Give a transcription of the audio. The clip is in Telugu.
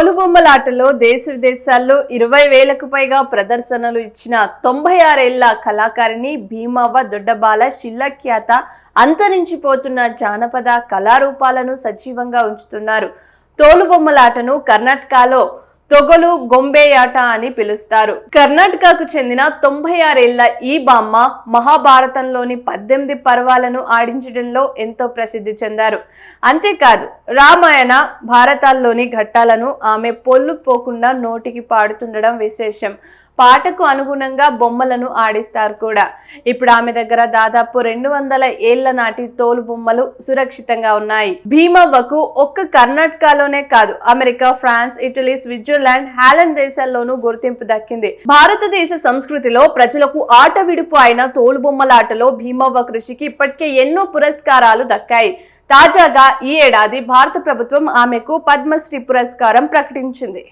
తోలుబొమ్మలాటలో దేశ విదేశాల్లో ఇరవై వేలకు పైగా ప్రదర్శనలు ఇచ్చిన తొంభై ఆరేళ్ళ కళాకారిణి భీమవ్వ దొడ్డబాల శిల్లఖ్యాత అంతరించిపోతున్న జానపద కళారూపాలను సజీవంగా ఉంచుతున్నారు. తోలుబొమ్మలాటను కర్ణాటకలో తొగలు గొంబేయాట అని పిలుస్తారు. కర్ణాటకకు చెందిన తొంభై ఆరేళ్ళ ఈ బామ్మ మహాభారతంలోని పద్దెనిమిది పర్వాలను ఆడించడంలో ఎంతో ప్రసిద్ధి చెందారు. అంతేకాదు రామాయణ భారతాల్లోని ఘట్టాలను ఆమె పొల్లు పోకుండా నోటికి పాడుతుండడం విశేషం. పాటకు అనుగుణంగా బొమ్మలను ఆడిస్తారు కూడా. ఇప్పుడు ఆమె దగ్గర దాదాపు రెండు వందల ఏళ్ళ నాటి తోలు బొమ్మలు సురక్షితంగా ఉన్నాయి. భీమవ్వకు ఒక్క కర్ణాటకలోనే కాదు America France Italy Switzerland Holland దేశాల్లోనూ గుర్తింపు దక్కింది. భారతదేశ సంస్కృతిలో ప్రజలకు ఆట విడుపు అయిన తోలు బొమ్మలాటలో భీమవ్వ కృషికి ఇప్పటికే ఎన్నో పురస్కారాలు దక్కాయి. తాజాగా ఈ ఏడాది భారత ప్రభుత్వం ఆమెకు పద్మశ్రీ పురస్కారం ప్రకటించింది.